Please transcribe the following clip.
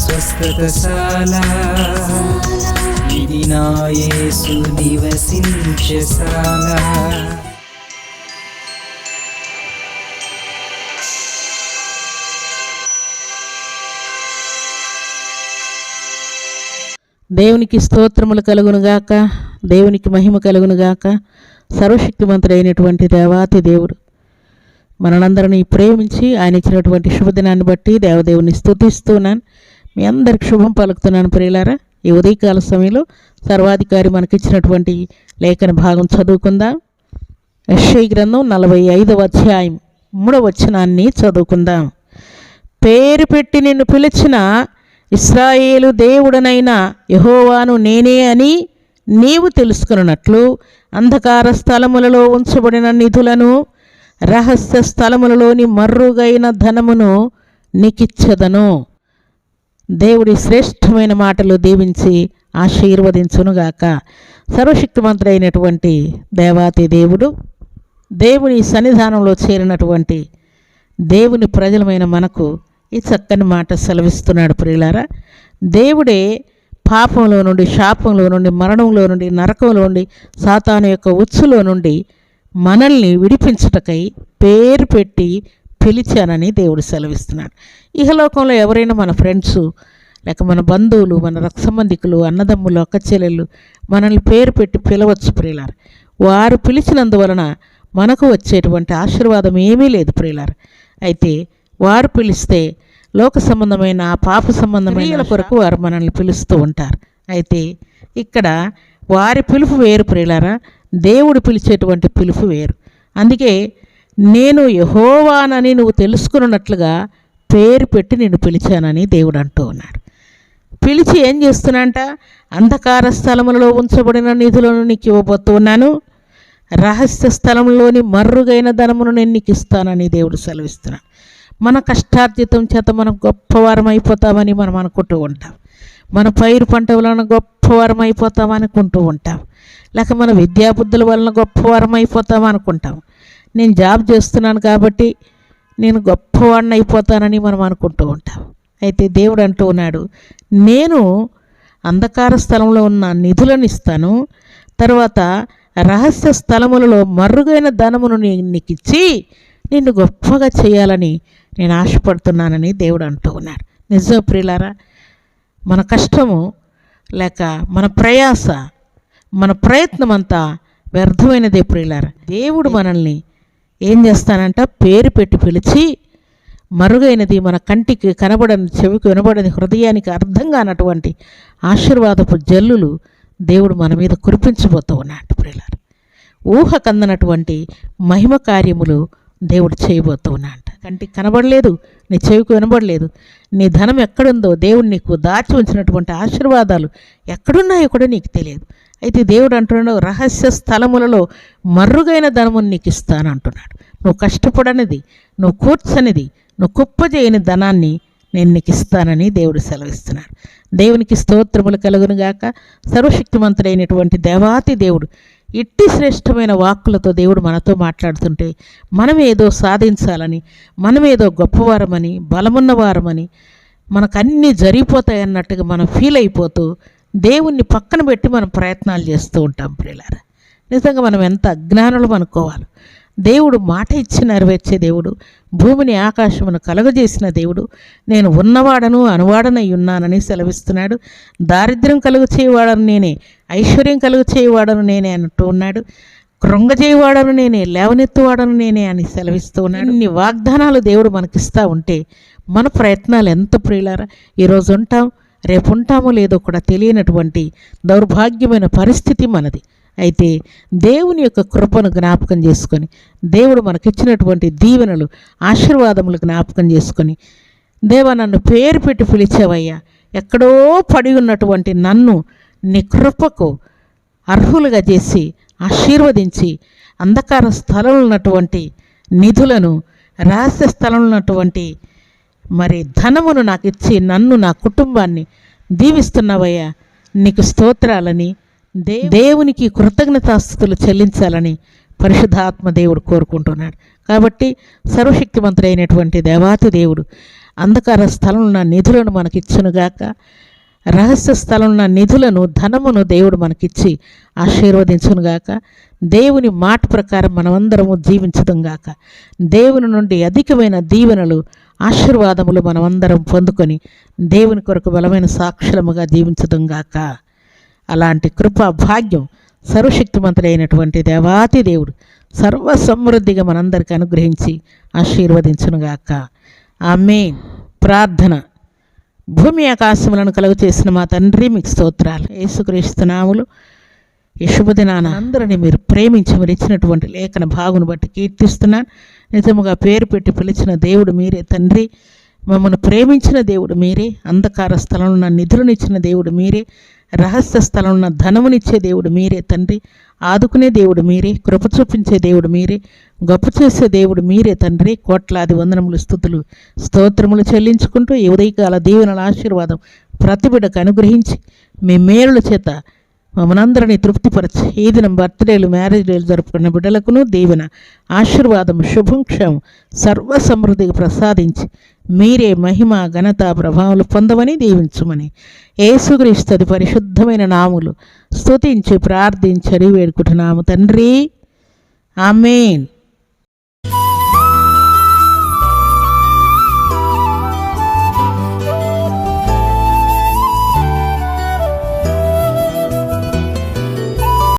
స్వస్థతశాల. ఇది నా యేసు నివసించశాల దేవునికి స్తోత్రములు కలుగునుగాక దేవునికి మహిమ కలుగునుగాక సర్వశక్తిమంతుడైనటువంటి దేవాతి దేవుడు. మనలందరినీ ప్రేమించి ఆయన ఇచ్చినటువంటి శుభదినాన్ని బట్టి దేవదేవుని స్థుతిస్తున్నాను మీ అందరికి శుభం పలుకుతున్నాను ప్రియులారా. ఈ ఉదయకాల సమయంలో సర్వాధికారి మనకిచ్చినటువంటి లేఖన భాగం చదువుకుందాం. యశ్ఐ గ్రంథం నలభై ఐదవ అధ్యాయం మూడవ వచనాన్ని చదువుకుందాం. పేరు పెట్టి నిన్ను పిలిచిన ఇస్రాయేలు దేవుడనైన యహోవాను నేనే అని నీవు తెలుసుకున్నట్లు అంధకార స్థలములలో ఉంచబడిన నిధులను రహస్య స్థలములలోని మర్రుగైన ధనమును నీకిచ్చదను. దేవుడి శ్రేష్టమైన మాటలు దీవించి ఆశీర్వదించునుగాక. సర్వశక్తిమంతుడైనటువంటి దేవాతి దేవుడు దేవుని సన్నిధానంలో చేరినటువంటి దేవుని ప్రజలమైన మనకు ఈ చక్కని మాట సెలవిస్తున్నాడు ప్రియులారా. దేవుడే పాపంలో నుండి శాపంలో నుండి మరణంలో నుండి నరకంలో నుండి సాతాను యొక్క ఉచ్చులో నుండి మనల్ని విడిపించుటకై పేరు పెట్టి పిలిచానని దేవుడు సెలవిస్తున్నాడు. ఇహలోకంలో ఎవరైనా మన ఫ్రెండ్స్ లేక మన బంధువులు మన రక్త సంబంధికులు అన్నదమ్ములు అక్క చెల్లెళ్ళు మనల్ని పేరు పెట్టి పిలవచ్చు ప్రియులారు. వారు పిలిచినందువలన మనకు వచ్చేటువంటి ఆశీర్వాదం ఏమీ లేదు ప్రియులారు. అయితే వారు పిలిస్తే లోక సంబంధమైన పాప సంబంధమైన కొరకు వారు మనల్ని పిలుస్తూ ఉంటారు. అయితే ఇక్కడ వారి పిలుపు వేరు ప్రియులారా. దేవుడు పిలిచేటువంటి పిలుపు వేరు. అందుకే నేను యహోవానని నువ్వు తెలుసుకున్నట్లుగా పేరు పెట్టి నిన్ను పిలిచానని దేవుడు అంటూ ఉన్నాడు. పిలిచి ఏం చేస్తున్నాంట అంధకార స్థలములలో ఉంచబడిన నిధులను నీకు ఇవ్వబోతున్నాను రహస్య స్థలంలోని మర్రుగైన ధనమును నేను నీకు ఇస్తానని దేవుడు సెలవిస్తున్నాడు. మన కష్టార్జితం చేత మనం గొప్పవారం అయిపోతామని మనం అనుకుంటూ ఉంటాం. మన పైరు పంట వలన గొప్పవారం అయిపోతామని అనుకుంటూ ఉంటాం. లేక మన విద్యాబుద్ధుల వలన గొప్పవారం అయిపోతాం అనుకుంటాం. నేను జాబ్ చేస్తున్నాను కాబట్టి నేను గొప్పవాడిని అయిపోతానని మనం అనుకుంటూ ఉంటాం. అయితే దేవుడు అంటూ ఉన్నాడు నేను అంధకార స్థలంలో ఉన్న నిధులను ఇస్తాను తర్వాత రహస్య స్థలములలో మరుగైన ధనమును నీకు ఇచ్చి నిన్ను గొప్పగా చేయాలని నేను ఆశపడుతున్నానని దేవుడు అంటూ ఉన్నాడు. నిజం ప్రియులారా మన కష్టము లేక మన ప్రయాస మన ప్రయత్నం అంతా వ్యర్థమైనదే ప్రియులార. దేవుడు మనల్ని ఏం చేస్తానంట? పేరు పెట్టి పిలిచి మరుగైనది మన కంటికి కనబడని చెవికి వినబడని హృదయానికి అర్థం కానటువంటి ఆశీర్వాదపు జల్లులు దేవుడు మన మీద కురిపించబోతూ ఉన్నాడు ప్రియులారు. ఊహ కందనటువంటి మహిమ కార్యములు దేవుడు చేయబోతూ ఉన్నాడు కంటికి కనబడలేదు నీ చెవికి వినబడలేదు నీ ధనం ఎక్కడుందో దేవుడు నీకు దాచి ఉంచినటువంటి ఆశీర్వాదాలు ఎక్కడున్నాయో కూడా నీకు తెలియదు. అయితే దేవుడు అంటున్నాడు రహస్య స్థలములలో మర్రుగైన ధనమును నీకు ఇస్తాను అంటున్నాడు. నువ్వు కష్టపడనిది నువ్వు కూర్చనిది నువ్వు కుప్ప చేయని ధనాన్ని నేను నీకు ఇస్తానని దేవుడు సెలవిస్తున్నాడు. దేవునికి స్తోత్రములు కలుగునుగాక సర్వశక్తిమంతుడైనటువంటి దేవాతి దేవుడు ఇట్టి శ్రేష్టమైన వాక్కులతో దేవుడు మనతో మాట్లాడుతుంటే మనం ఏదో సాధించాలని మనం ఏదో గొప్పవారమని బలమున్నవారమని మనకు అన్నీ జరిగిపోతాయి అన్నట్టుగా మనం ఫీల్ అయిపోతూ దేవుణ్ణి పక్కన పెట్టి మనం ప్రయత్నాలు చేస్తూ ఉంటాం ప్రియులారా. నిజంగా మనం ఎంత అజ్ఞానులం అనుకోవాలి. దేవుడు మాట ఇచ్చి నెరవేర్చే దేవుడు భూమిని ఆకాశమును కలుగజేసిన దేవుడు నేను ఉన్నవాడను అనువాడనై ఉన్నానని సెలవిస్తున్నాడు. దారిద్ర్యం కలుగు చేయవాడను నేనే ఐశ్వర్యం కలుగు చేయవాడను నేనే అంటూ ఉన్నాడు. కృంగజేయవాడను నేనే లేవనెత్తువాడను నేనే అని సెలవిస్తూ ఉన్నాడు. ఇన్ని వాగ్దానాలు దేవుడు మనకిస్తూ ఉంటే మన ప్రయత్నాలు ఎంత ప్రియులారా. ఈరోజు ఉంటాం. రేపు ఉంటామో లేదో కూడా తెలియనటువంటి దౌర్భాగ్యమైన పరిస్థితి మనది. అయితే దేవుని యొక్క కృపను జ్ఞాపకం చేసుకొని దేవుడు మనకిచ్చినటువంటి దీవెనలు ఆశీర్వాదములు జ్ఞాపకం చేసుకొని దేవా నన్ను పేరు పెట్టి పిలిచావయ్యా. ఎక్కడో పడి ఉన్నటువంటి నన్ను నీ కృపకు అర్హులుగా చేసి ఆశీర్వదించి అంధకార స్థలంలో ఉన్నటువంటి నిధులను రహస్య స్థలంలో ఉన్నటువంటి మరి ధనమును నాకు ఇచ్చి నన్ను నా కుటుంబాన్ని దీవిస్తున్నావయ్యా. నీకు స్తోత్రాలని దే దేవునికి కృతజ్ఞతాస్థుతులు చెల్లించాలని పరిశుద్ధాత్మ దేవుడు కోరుకుంటున్నాడు. కాబట్టి సర్వశక్తిమంతుడైనటువంటి దేవాతి దేవుడు అంధకార స్థలంలో నిధులను మనకిచ్చునుగాక రహస్య స్థలంలో నిధులను ధనమును దేవుడు మనకిచ్చి ఆశీర్వదించునుగాక దేవుని మాట ప్రకారం మనమందరము జీవించదుగాక దేవుని నుండి అధికమైన దీవెనలు ఆశీర్వాదములు మనమందరం పొందుకొని దేవుని కొరకు బలమైన సాక్షులముగా జీవించదుగాక అలాంటి కృపా భాగ్యం సర్వశక్తిమంతుడైనటువంటి దేవాతి దేవుడు సర్వ సమృద్ధిగా మనందరికీ అనుగ్రహించి ఆశీర్వదించునుగాక ఆమె ప్రార్థన. భూమి ఆకాశములను కలుగు చేసిన మా తండ్రి మీకు స్తోత్రాలు. యేసుక్రీస్తునాములు ఈ అందరిని మీరు ప్రేమించి మీరు ఇచ్చినటువంటి లేఖన భాగును బట్టి కీర్తిస్తున్నాను. నిజముగా పేరు పెట్టి పిలిచిన దేవుడు మీరే తండ్రి. మమ్మల్ని ప్రేమించిన దేవుడు మీరే అంధకార స్థలంలో నా నిధులనిచ్చిన దేవుడు మీరే రహస్య స్థలంలో నా ధనమునిచ్చే దేవుడు మీరే తండ్రి. ఆదుకునే దేవుడు మీరే కృప చూపించే దేవుడు మీరే గొప్ప చేసే దేవుడు మీరే తండ్రి. కోట్లాది వందనములు స్థుతులు స్తోత్రములు చెల్లించుకుంటూ ఉదయకాల దీవెనల ఆశీర్వాదం ప్రతిబిడకు అనుగ్రహించి మీ మేలుల చేత మమ్మల్ని తృప్తిపరచి ఈదినం బర్త్డేలు మ్యారేజ్ డేలు జరుపుకున్న బిడ్డలకును దీవెన ఆశీర్వాదం శుభంక్షం సర్వ సమృద్ధికి ప్రసాదించి మీరే మహిమ ఘనత ప్రభావాలు పొందమని దీవించుమని. ఏసుక్రీస్తుది పరిశుద్ధమైన నాములు స్తుతించి ప్రార్థించని వేడుకుంటున్నాము తండ్రి. ఆమెన్.